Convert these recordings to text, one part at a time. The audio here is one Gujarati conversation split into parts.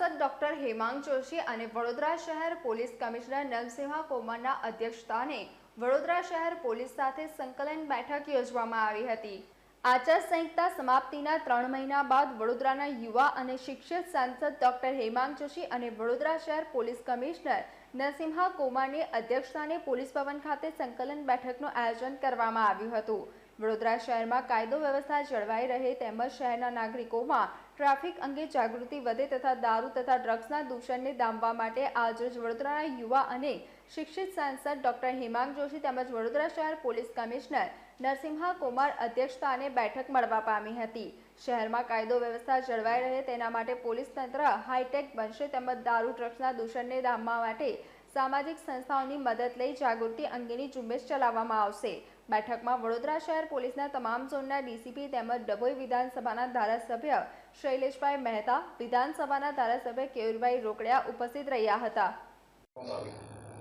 સાંસદ ડોક્ટર હેમાંગ જોશી અને વડોદરા શહેર પોલીસ કમિશનર નરસિંહા કોમરના અધ્યક્ષસ્થાને વડોદરા શહેર પોલીસ સાથે સંકલન બેઠક યોજવામાં આવી હતી. આચારસંહિતા સમાપ્તિના ત્રણ મહિના બાદ વડોદરાના યુવા અને શિક્ષિત સાંસદ ડોક્ટર હેમાંગ જોશી અને વડોદરા શહેર પોલીસ કમિશનર નરસિંહા કોમારની અધ્યક્ષતાને પોલીસ ભવન ખાતે સંકલન બેઠકનું આયોજન કરવામાં આવ્યું હતું. વડોદરા શહેરમાં કાયદો વ્યવસ્થા જળવાઈ રહે તેમજ શહેરના નાગરિકોમાં ટ્રાફિક અંગે જાગૃતિ વધે તથા દારૂ તથા ડ્રગ્સના દૂષણને ડામવા માટે આજરોજ વડોદરાના યુવા અને શિક્ષિત સાંસદ ડોક્ટર હેમાંગ જોશી તેમજ વડોદરા શહેર પોલીસ કમિશનર નરસિંહા કુમાર અધ્યક્ષતાને બેઠક મળવા પામી હતી. શહેરમાં કાયદો વ્યવસ્થા જળવાઈ રહે તેના માટે પોલીસ તંત્ર હાઈટેક બનશે તેમજ દારૂ, ડ્રગ્સના દૂષણને ડામવા માટે સામાજિક સંસ્થાઓની મદદ લઈ જાગૃતિ અંગેની ઝુંબેશ ચલાવવામાં આવશે. બેઠકમાં વડોદરા શહેર પોલીસના તમામ ઝોનના ડીસીપી તેમજ ડભોઈ વિધાનસભાના ધારાસભ્ય શૈલેષભાઈ મહેતા, વિધાનસભાના ધારાસભ્ય કેયુરભાઈ રોકડિયા ઉપસ્થિત રહ્યા હતા.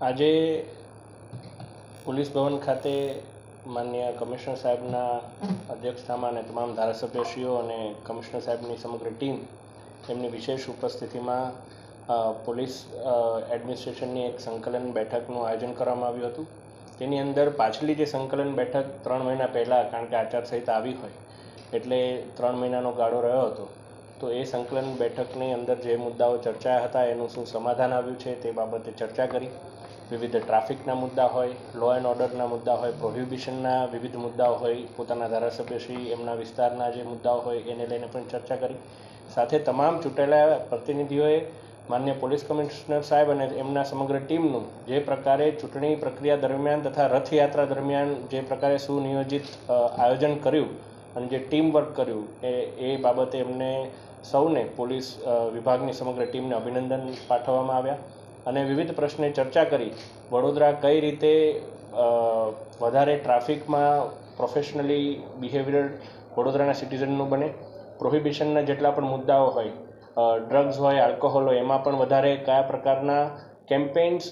આજે પોલીસ ભવન ખાતે માન્ય કમિશનર સાહેબના અધ્યક્ષતામાં અને તમામ ધારાસભ્યશ્રીઓ અને કમિશનર સાહેબની સમગ્ર ટીમ તેમની વિશેષ ઉપસ્થિતિમાં પોલીસ એડમિનિસ્ટ્રેશનની એક સંકલન બેઠકનું આયોજન કરવામાં આવ્યું હતું. તેની અંદર પાછલી જે સંકલન બેઠક ત્રણ મહિના પહેલાં, કારણ કે આચારસંહિતા આવી હોય, એટલે ત્રણ મહિનાનો ગાળો રહ્યો હતો, તો એ સંકલન બેઠકની અંદર જે મુદ્દાઓ ચર્ચાયા હતા, એનું શું સમાધાન આવ્યું છે તે બાબતે ચર્ચા કરી. વિવિધ ટ્રાફિકના મુદ્દા હોય લો એન્ડ ઓર્ડરના મુદ્દા હોય પ્રોહિબિશનના વિવિધ મુદ્દાઓ હોય, પોતાના ધારાસભ્યશ્રી, એમના વિસ્તારના જે મુદ્દાઓ હોય, એને લઈને પણ ચર્ચા કરી. સાથે તમામ ચૂંટાયેલા પ્રતિનિધિઓએ માન્ય પોલીસ કમિશનર સાહેબ અને એમના સમગ્ર ટીમનું જે પ્રકારે ચૂંટણી પ્રક્રિયા દરમિયાન તથા રથયાત્રા દરમિયાન જે પ્રકારે સુનિયોજિત આયોજન કર્યું અને જે ટીમ વર્ક કર્યું, એ એ બાબતે એમને સૌને પોલીસ વિભાગની સમગ્ર ટીમને અભિનંદન પાઠવવામાં આવ્યા. અને વિવિધ પ્રશ્ને ચર્ચા કરી, વડોદરા કઈ રીતે વધારે ટ્રાફિકમાં પ્રોફેશનલી બિહેવિયર વડોદરાના સિટીઝનનું બને, પ્રોહિબિશનના જેટલા પણ મુદ્દાઓ હોય ડ્રગ્સ હોય આલ્કોહોલ હોય, એમાં પણ વધારે કયા પ્રકારના કેમ્પેન્સ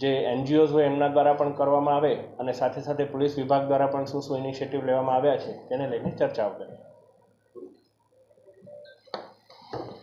જે એનજીઓઝ હોય એમના દ્વારા પણ કરવામાં આવે અને સાથે સાથે પોલીસ વિભાગ દ્વારા પણ શું શું ઇનિશિયેટિવ લેવામાં આવ્યા છે, તેને લઈને ચર્ચાઓ કરી